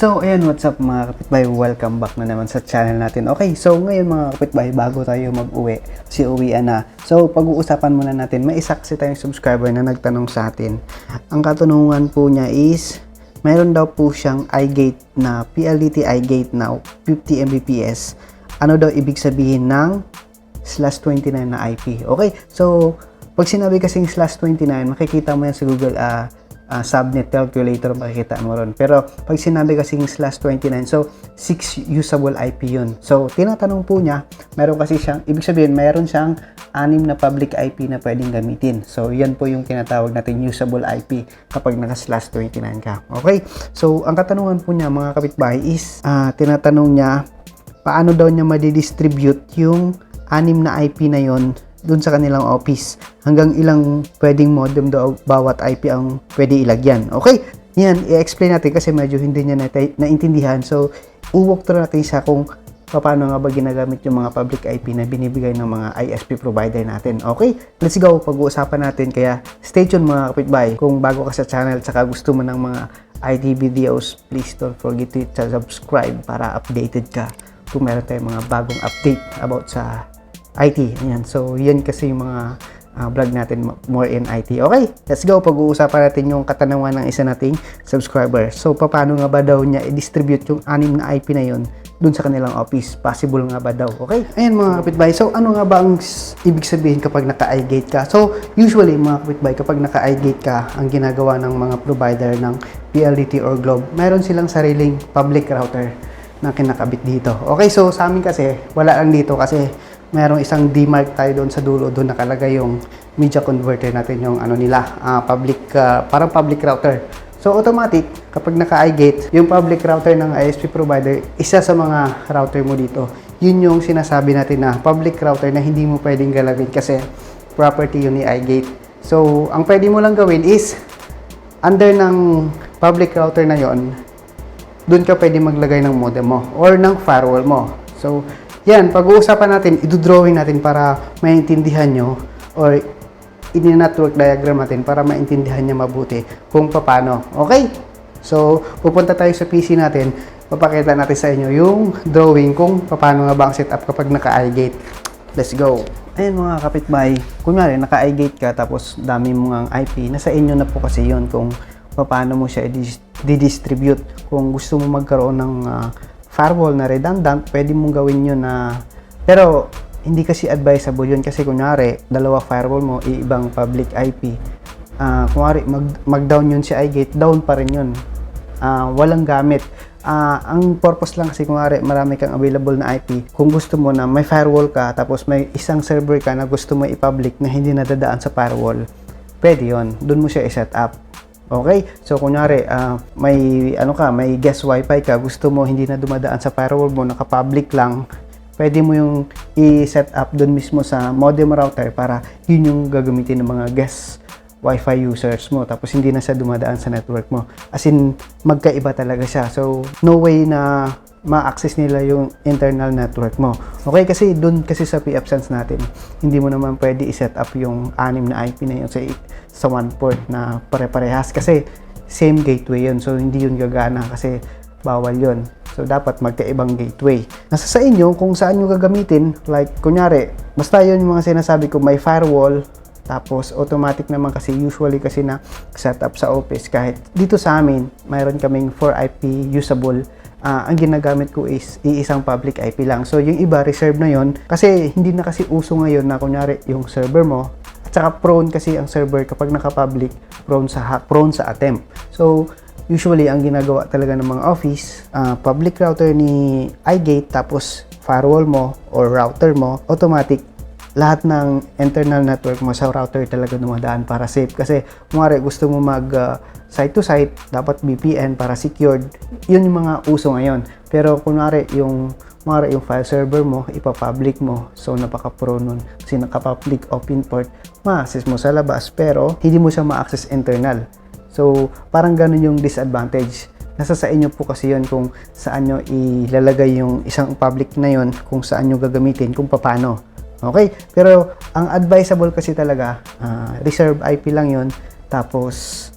So, ayan, what's up mga kapitbahay? Welcome back na naman sa channel natin. Okay, so ngayon mga kapitbahay, bago tayo mag-uwi, si uwian na. So, pag-uusapan muna natin, may isa kasi tayong subscriber na nagtanong sa atin. Ang katanungan po niya is, meron daw po siyang iGate na, PLDT iGate na 50 Mbps. Ano daw ibig sabihin ng slash 29 na IP? Okay, so, pag sinabi kasing slash 29, makikita mo yan sa Google, ah, uh, subnet calculator makikita mo ron. Pero pag sinabi kasing slash 29, so 6 usable IP yun. So tinatanong po niya, meron kasi siyang, ibig sabihin, meron siyang anim na public IP na pwedeng gamitin. So yan po yung tinatawag natin usable IP kapag naka slash 29 ka. Okay? So ang katanungan po niya mga kapitbahay is, uh, tinatanong niya, paano daw niya madidistribute yung anim na IP na yon dun sa kanilang office. Hanggang ilang pwedeng modem daw bawat IP ang pwede ilagyan. Okay? Yan, i-explain natin kasi medyo hindi niya naintindihan. So, uwalk through natin siya kung paano nga ba ginagamit yung mga public IP na binibigay ng mga ISP provider natin. Okay? Let's go. Pag-uusapan natin. Kaya stay tuned mga kapitbahay. Kung bago ka sa channel tsaka gusto mo ng mga ID videos, please don't forget to subscribe para updated ka kung meron tayong mga bagong update about sa IT. Ayan. So, yan kasi yung mga uh, vlog natin more in IT. Okay, let's go. Pag-uusapan natin yung katanungan ng isa nating subscriber. So, paano nga ba daw niya i-distribute yung anim na IP na yon dun sa kanilang office? Possible nga ba daw? Okay? Ayan mga kapitbahay. So, ano nga ba ang ibig sabihin kapag naka-iGate ka? So, usually mga kapitbahay, kapag naka-iGate ka, ang ginagawa ng mga provider ng PLDT or Globe, meron silang sariling public router na kinakabit dito. Okay, so sa amin kasi, wala lang dito kasi merong isang DMARC tayo doon sa dulo doon nakalagay yung media converter natin yung ano nila ah, public ah, parang public router. So automatic kapag naka iGate yung public router ng ISP provider isa sa mga router mo dito. Yun yung sinasabi natin na public router na hindi mo pwedeng galawin kasi property yun ni iGate. So ang pwede mo lang gawin is under ng public router na yon doon ka pwede maglagay ng modem mo or ng firewall mo. So, yan, pag-uusapan natin, idodrawing natin para maintindihan nyo or ini-network diagram natin para maintindihan niya mabuti kung paano. Okay? So, pupunta tayo sa PC natin, papakita natin sa inyo yung drawing kung paano nga ba ang setup kapag naka-iGate. Let's go! Ayun mga kapitbahay, kunyari naka-iGate ka tapos dami mo ang IP, nasa inyo na po kasi yun kung paano mo siya i-dis- di-distribute. Kung gusto mo magkaroon ng ah, firewall na redundant, pwede mong gawin yun na pero hindi kasi advisable yun kasi kunyari dalawa firewall mo iibang public IP Ah, kunwari mag, mag-down yun si iGate down pa rin yun. Ah, walang gamit. Ah, ang purpose lang kasi kunwari marami kang available na IP kung gusto mo na may firewall ka tapos may isang server ka na gusto mo i-public na hindi nadadaan sa firewall pwede yun. Doon mo siya i-set up Okay? So, kunyari, ah, may, ano ka, may guest wifi ka, gusto mo hindi na dumadaan sa firewall mo, naka-public lang, pwede mo yung i-set up doon mismo sa modem router para yun yung gagamitin ng mga guest wifi users mo. Tapos, hindi na siya dumadaan sa network mo. As in, magkaiba talaga siya. So, no way na ma-access nila yung internal network mo. Okay, kasi doon kasi sa PFSense natin, hindi mo naman pwede i-set up yung anim na IP na yun sa, sa one port na pare-parehas kasi same gateway yun. So, hindi yun gagana kasi bawal yun. So, dapat magkaibang gateway. Nasa sa inyo kung saan nyo gagamitin. Like, kunyari, basta yun yung mga sinasabi ko, may firewall, tapos automatic naman kasi usually kasi na setup sa office kahit dito sa amin mayroon kaming 4 IP usable ah, ang ginagamit ko is iisang public IP lang. So yung iba reserve na yon kasi hindi na kasi uso ngayon na kunyari yung server mo at saka prone kasi ang server kapag naka-public prone sa hack, prone sa attempt. So usually ang ginagawa talaga ng mga office ah, public router ni iGate tapos firewall mo or router mo automatic lahat ng internal network mo sa router talaga dumadaan para safe. Kasi, kumari gusto mo mag uh, site to site, dapat VPN para secured. Yun yung mga uso ngayon. Pero, kunwari, yung kumari yung file server mo, ipapublic mo. So, napaka-pro nun. Kasi naka-public open port, ma-access mo sa labas, pero hindi mo siya ma-access internal. So, parang ganun yung disadvantage. Nasa sa inyo po kasi yun kung saan nyo ilalagay yung isang public na yun, kung saan nyo gagamitin, kung paano. Okay? Pero ang advisable kasi talaga, ah, reserve IP lang yon Tapos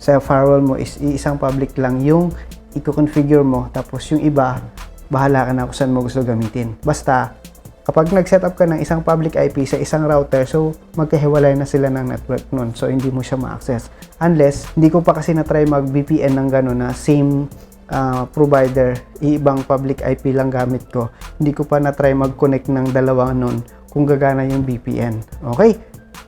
sa firewall mo is isang public lang yung i-configure mo. Tapos yung iba, bahala ka na kung saan mo gusto gamitin. Basta, kapag nag-setup ka ng isang public IP sa isang router, so magkahiwalay na sila ng network nun. So, hindi mo siya ma-access. Unless, hindi ko pa kasi na-try mag-VPN ng gano'n na same ah, provider, ibang public IP lang gamit ko. Hindi ko pa na-try mag-connect ng dalawang nun kung gagana yung VPN. Okay?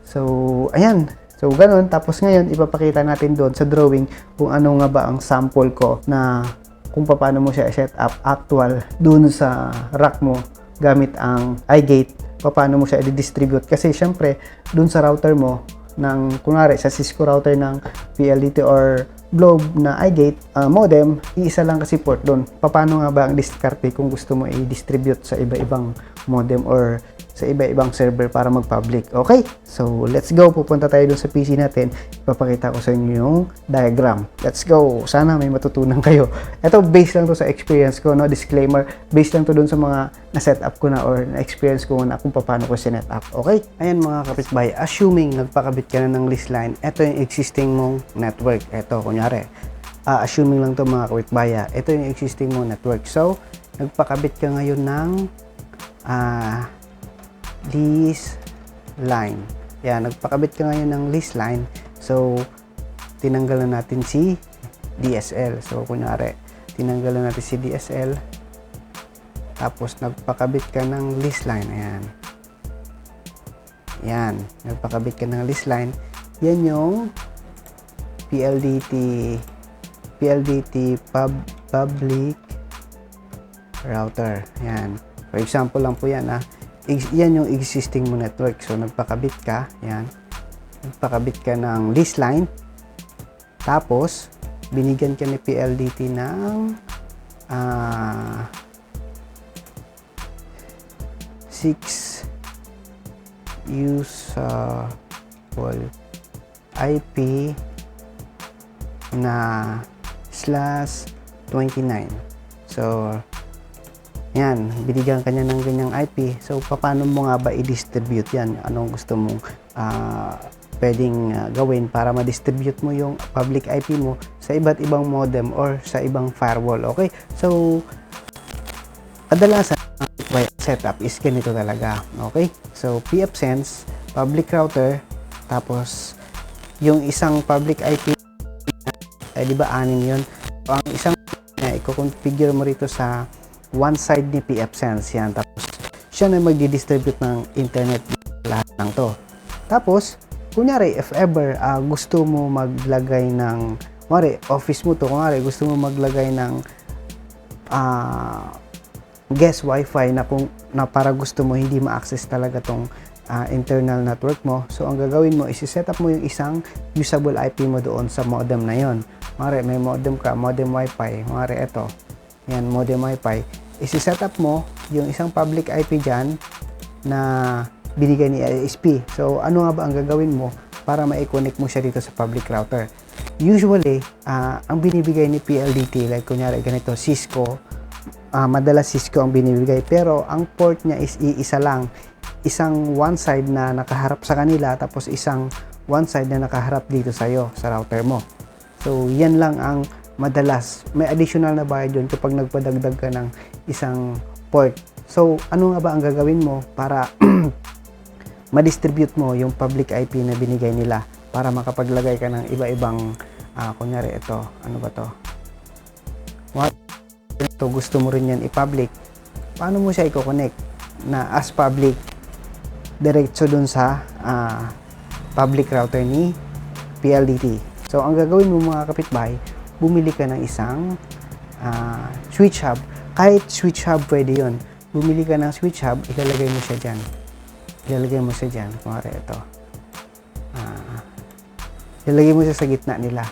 So, ayan. So, ganun. Tapos ngayon, ipapakita natin doon sa drawing kung ano nga ba ang sample ko na kung paano mo siya set up actual doon sa rack mo gamit ang iGate, paano mo siya i-distribute. Kasi syempre, doon sa router mo, ng kunwari sa Cisco router ng PLDT or Globe na iGate uh, modem, iisa lang kasi port doon. Paano nga ba ang diskarte kung gusto mo i-distribute sa iba-ibang modem or sa iba-ibang server para mag-public. Okay? So, let's go. Pupunta tayo dun sa PC natin. Ipapakita ko sa inyo yung diagram. Let's go. Sana may matutunan kayo. Ito, based lang to sa experience ko. No? Disclaimer, based lang to dun sa mga na-set up ko na or na-experience ko na kung paano ko sinet up. Okay? Ayan mga kapitbahay, assuming nagpakabit ka na ng list line, ito yung existing mong network. Ito, kunyari, ah, assuming lang to mga kapitbaya, ito yung existing mong network. So, nagpakabit ka ngayon ng ah, list line. Yan, nagpakabit ka ngayon ng list line. So, tinanggalan natin si DSL. So, kunyari, tinanggalan natin si DSL. Tapos, nagpakabit ka ng list line. Ayan. Yan, nagpakabit ka ng list line. Yan yung PLDT PLDT pub, public router. Yan. For example lang po yan ah. Yan yung existing mo network. So, nagpakabit ka. Yan. Nagpakabit ka ng list line. Tapos, binigyan ka ni PLDT ng ah 6 usable IP na slash 29. So, yan, binigyan ka niya ng ganyang IP. So, paano mo nga ba i-distribute yan? Anong gusto mong ah, pwedeng ah, gawin para ma-distribute mo yung public IP mo sa iba't ibang modem or sa ibang firewall. Okay? So, kadalasan ang setup is ganito talaga. Okay? So, pfSense, public router, tapos yung isang public IP ay di ba anim yun? So, ang isang na i-configure mo rito sa one side ni pfSense yan. Tapos, siya na magdi-distribute ng internet lahat ng to. Tapos, kunyari, if ever ah, gusto mo maglagay ng, kunyari, office mo to, kunyari, gusto mo maglagay ng ah, guest wifi na kung na para gusto mo hindi ma-access talaga tong ah, internal network mo. So, ang gagawin mo is set up mo yung isang usable IP mo doon sa modem na yon. Mare, may modem ka, modem wifi. Mare, ito. Yan, modem wifi. Isi-set up mo yung isang public IP dyan na binigay ni ISP. So, ano nga ba ang gagawin mo para ma-connect mo siya dito sa public router? Usually, ah, ang binibigay ni PLDT, like kunyari ganito, Cisco, ah, madalas Cisco ang binibigay. Pero, ang port niya is iisa lang. Isang one side na nakaharap sa kanila, tapos isang one side na nakaharap dito sa'yo, sa router mo. So, yan lang ang madalas. May additional na bayad yun kapag nagpadagdag ka ng isang port. So, ano nga ba ang gagawin mo para ma-distribute mo yung public IP na binigay nila para makapaglagay ka ng iba-ibang, ah, kunyari ito, ano ba to? What? Ito, gusto mo rin yan i-public. Paano mo siya i-connect na as public diretso dun sa ah, public router ni PLDT. So, ang gagawin mo mga kapitbahay, bumili ka ng isang ah, switch hub. Kahit switch hub, pwede yon. Bumili ka ng switch hub, ilalagay mo siya dyan. Ilalagay mo siya dyan. Kumari ito. Ah, ilalagay mo siya sa gitna nila.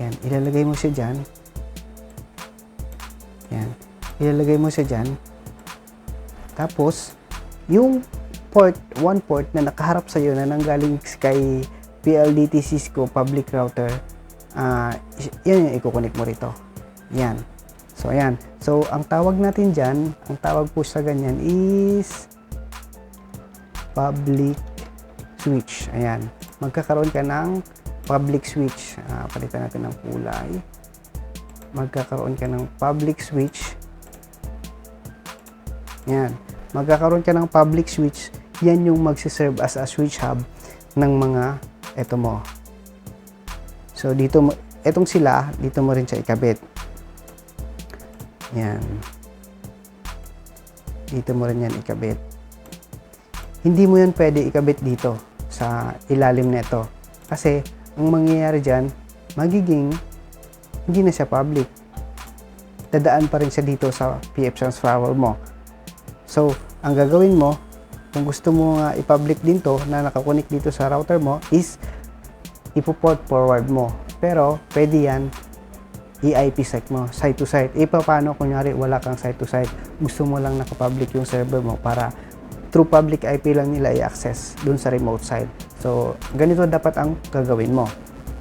Yan. Ilalagay mo siya dyan. Yan. Ilalagay mo siya dyan. Tapos, yung port, one port na nakaharap sa iyo na nanggaling kay PLDT Cisco public router, ah yan yung i-connect mo rito. Yan. So, ayan. So, ang tawag natin dyan, ang tawag po sa ganyan is public switch. Ayan. Magkakaroon ka ng public switch. Ah, palitan natin ng kulay. magkakaroon ka ng public switch. Yan. Magkakaroon ka ng public switch. Yan yung magsiserve as a switch hub ng mga eto mo. So, dito mo, etong sila, dito mo rin siya ikabit. Yan. Dito mo rin yan ikabit. Hindi mo yan pwede ikabit dito sa ilalim nito. Kasi, ang mangyayari dyan, magiging hindi na siya public. Dadaan pa rin siya dito sa PF transfer mo. So, ang gagawin mo, kung gusto mo nga i-public din to na nakakunik dito sa router mo is ipo-port forward mo. Pero, pwede yan i-IP site mo, site to site. E paano kunyari wala kang site to site, gusto mo lang nakapublic yung server mo para through public IP lang nila i-access dun sa remote site. So, ganito dapat ang gagawin mo.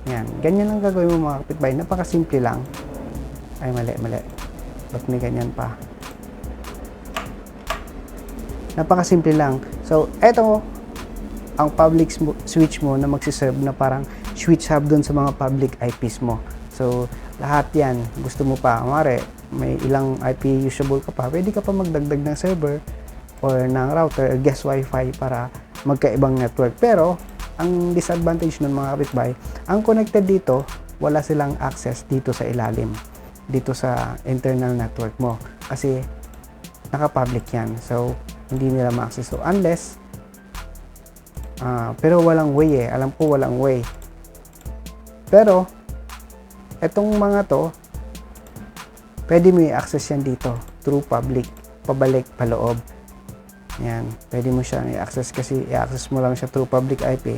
Yan, ganyan lang gagawin mo mga kapitbahay. Napakasimple lang. Ay, mali, mali. Ba't may ganyan pa? Napakasimple lang. So, eto ang public switch mo na magsiserve na parang switch hub dun sa mga public IPs mo. So, lahat yan, gusto mo pa, mare, may ilang IP usable ka pa, pwede ka pa magdagdag ng server or ng router, guest wifi para magkaibang network. Pero, ang disadvantage nun mga kapitbahay, ang connected dito, wala silang access dito sa ilalim, dito sa internal network mo. Kasi, naka-public yan. So, hindi nila ma-access. So, unless, ah, pero walang way eh. Alam ko walang way. Pero, etong mga to, pwede mo i-access yan dito through public, pabalik, paloob. Yan, pwede mo siya i-access kasi i-access mo lang siya through public IP,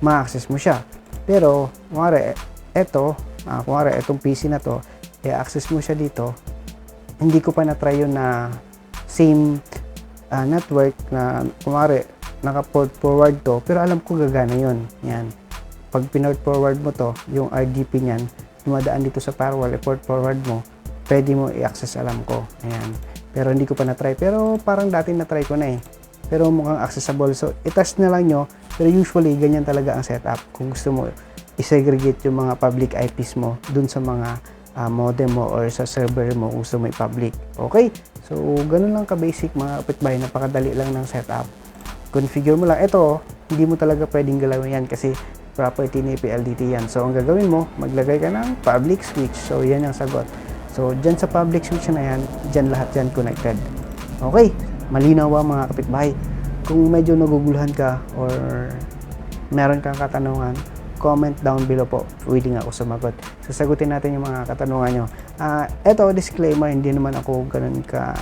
ma-access mo siya. Pero, kumare, eto, ah, kumare, etong PC na to, i-access mo siya dito, hindi ko pa na-try yun na same ah, network na, kumare, naka-port forward to, pero alam ko gagana yun. Yan. Pag pinort forward mo to, yung RDP niyan, dumadaan dito sa firewall, i-port forward mo, pwede mo i-access alam ko. Ayan. Pero hindi ko pa na-try. Pero parang dati na-try ko na eh. Pero mukhang accessible. So, itest na lang nyo. Pero usually, ganyan talaga ang setup. Kung gusto mo i-segregate yung mga public IPs mo dun sa mga ah, modem mo or sa server mo kung gusto mo i-public. Okay? So, ganun lang ka-basic mga kapitbahay. Napakadali lang ng setup. Configure mo lang. Ito, hindi mo talaga pwedeng galawin yan kasi property ni PLDT yan. So, ang gagawin mo, maglagay ka ng public switch. So, yan ang sagot. So, dyan sa public switch na yan, dyan lahat yan connected. Okay, malinaw ba mga kapitbahay? Kung medyo naguguluhan ka or meron kang katanungan, comment down below po. Willing ako sumagot. Sasagutin natin yung mga katanungan nyo. Ah, eto, disclaimer, hindi naman ako ganun ka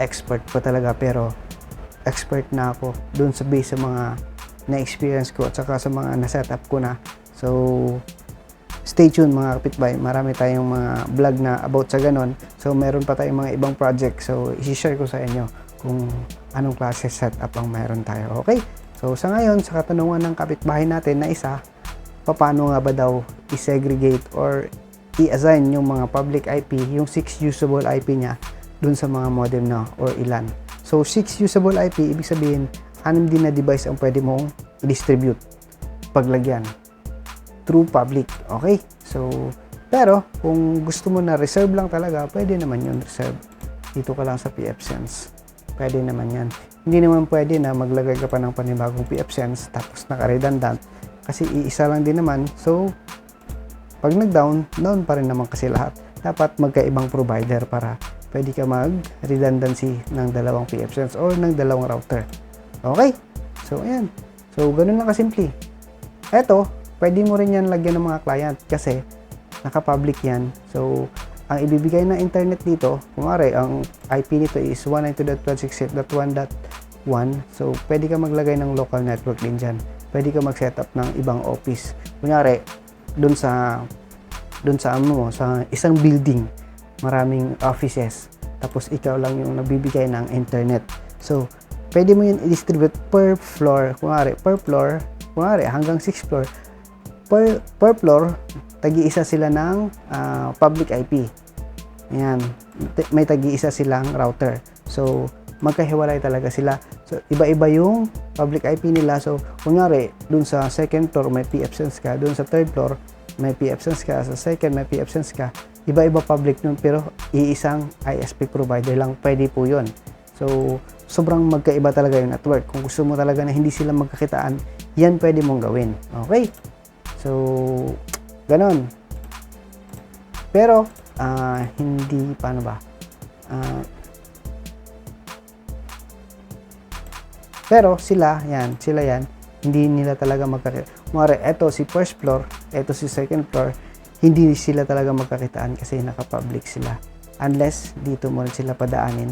expert pa talaga pero expert na ako dun sa base sa mga na-experience ko at saka sa mga na-setup ko na. So, stay tuned mga kapitbahay. Marami tayong mga vlog na about sa ganon. So, meron pa tayong mga ibang project. So, isi-share ko sa inyo kung anong klase setup ang meron tayo. Okay? So, sa ngayon, sa katanungan ng kapitbahay natin na isa, paano nga ba daw i-segregate or i-assign yung mga public IP, yung 6 usable IP niya dun sa mga modem na or ilan. So, 6 usable IP, ibig sabihin, anim din na device ang pwede mong i-distribute paglagyan through public. Okay? So, pero kung gusto mo na reserve lang talaga, pwede naman yun reserve. Dito ka lang sa PFSense. Pwede naman yan. Hindi naman pwede na maglagay ka pa ng panibagong PFSense tapos naka-redundant kasi iisa lang din naman. So, pag nag-down, down pa rin naman kasi lahat. Dapat magkaibang provider para pwede ka mag-redundancy ng dalawang PFSense or ng dalawang router. Okay? So, ayan. So, ganun lang kasimple. Eto, pwede mo rin yan lagyan ng mga client kasi naka-public yan. So, ang ibibigay na internet dito, kumari, ang IP nito is 192.168.1.1. So, pwede ka maglagay ng local network din dyan. Pwede ka mag-setup ng ibang office. Kunyari, dun sa dun sa ano mo, sa isang building, maraming offices. Tapos ikaw lang yung nabibigay ng internet. So, pwede mo yun i-distribute per floor. Kunwari, per floor, kunwari, hanggang 6 floor. Per, per floor, tagi-isa sila ng ah, public IP. Ayan. May tagi-isa silang router. So, magkahiwalay talaga sila. So, iba-iba yung public IP nila. So, kunyari, dun sa second floor may PFSense ka, dun sa third floor may PFSense ka, sa second may PFSense ka. Iba-iba public nun pero iisang ISP provider lang pwede po yun. So, sobrang magkaiba talaga yung network. Kung gusto mo talaga na hindi sila magkakitaan, yan pwede mong gawin. Okay? So, ganon. Pero, ah, hindi, paano ba? Ah, pero sila, yan, sila yan, hindi nila talaga magkakita. Kumari, eto si first floor, eto si second floor, hindi sila talaga magkakitaan kasi naka-public sila. Unless dito mo sila padaanin,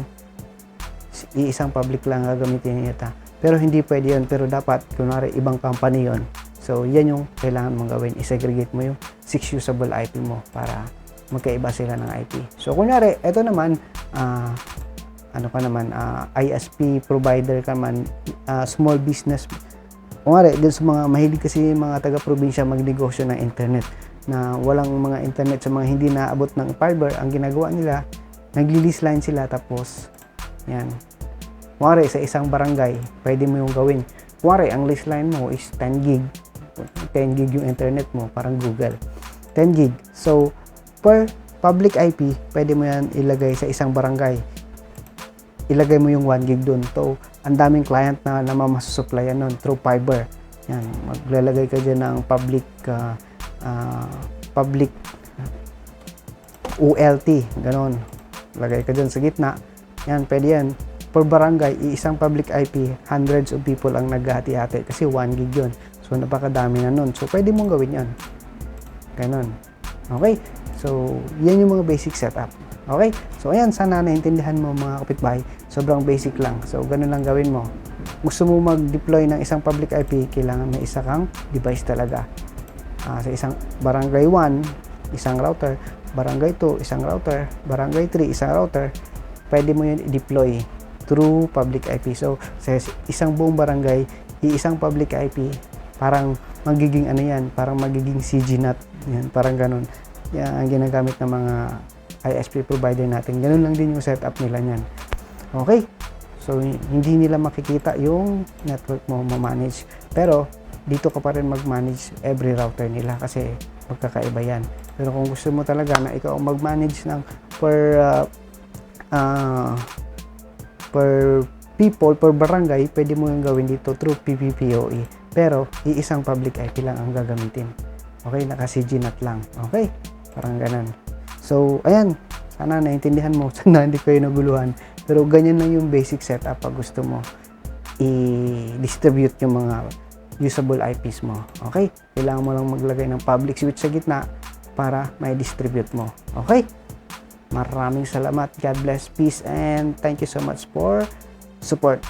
iisang public lang gagamitin nila. Pero hindi pwede yun. Pero dapat, kunwari, ibang company yon So, yan yung kailangan mong gawin. I-segregate mo yung 6 usable IP mo para magkaiba sila ng IP. So, kunyari, eto naman, ah, ano ka naman, ah, ISP provider ka man, ah, small business. Kunwari, dun sa mga mahilig kasi mga taga-probinsya magnegosyo ng internet na walang mga internet sa mga hindi naabot ng fiber, ang ginagawa nila, nagli-lease line sila tapos, yan. Kunwari, sa isang barangay, pwede mo yung gawin. Kunwari, ang lease line mo is 10 gig. 10 gig yung internet mo, parang Google. 10 gig. So, per public IP, pwede mo yan ilagay sa isang barangay. Ilagay mo yung 1 gig dun. So, ang daming client na namamasusuplayan nun through fiber. Yan, maglalagay ka dyan ng public ah, ah, public ULT, ganon. Lagay ka dyan sa gitna. Yan, pwede yan. Per barangay, iisang public IP, hundreds of people ang naghati-hati kasi 1 gig yun. So, napakadami na nun. So, pwede mong gawin yan. Ganon. Okay? So, yan yung mga basic setup. Okay? So, ayan, sana naintindihan mo mga kapitbahay. Sobrang basic lang. So, ganun lang gawin mo. Gusto mo mag-deploy ng isang public IP, kailangan may isa kang device talaga. Ah, sa isang barangay 1, isang router, barangay 2, isang router, barangay 3, isang router, pwede mo yun i-deploy through public IP. So, sa isang buong barangay, iisang public IP, parang magiging ano yan, parang magiging CGNAT, yan, parang ganun. Yan ang ginagamit ng mga ISP provider natin. Ganun lang din yung setup nila niyan. Okay? So, hindi nila makikita yung network mo ma-manage. Pero, dito ka pa rin mag-manage every router nila kasi magkakaiba yan. Pero kung gusto mo talaga na ikaw ang mag-manage ng per uh, uh, per people, per barangay, pwede mo yung gawin dito through PPPoE. Pero, iisang public IP lang ang gagamitin. Okay, naka-CGNAT lang. Okay? Parang ganun. So, ayan. Sana naintindihan mo. Sana hindi kayo naguluhan. Pero ganyan lang yung basic setup pag gusto mo i-distribute yung mga usable IPs mo. Okay? Kailangan mo lang maglagay ng public switch sa gitna para may distribute mo. Okay? Maraming salamat. God bless. Peace and thank you so much for support.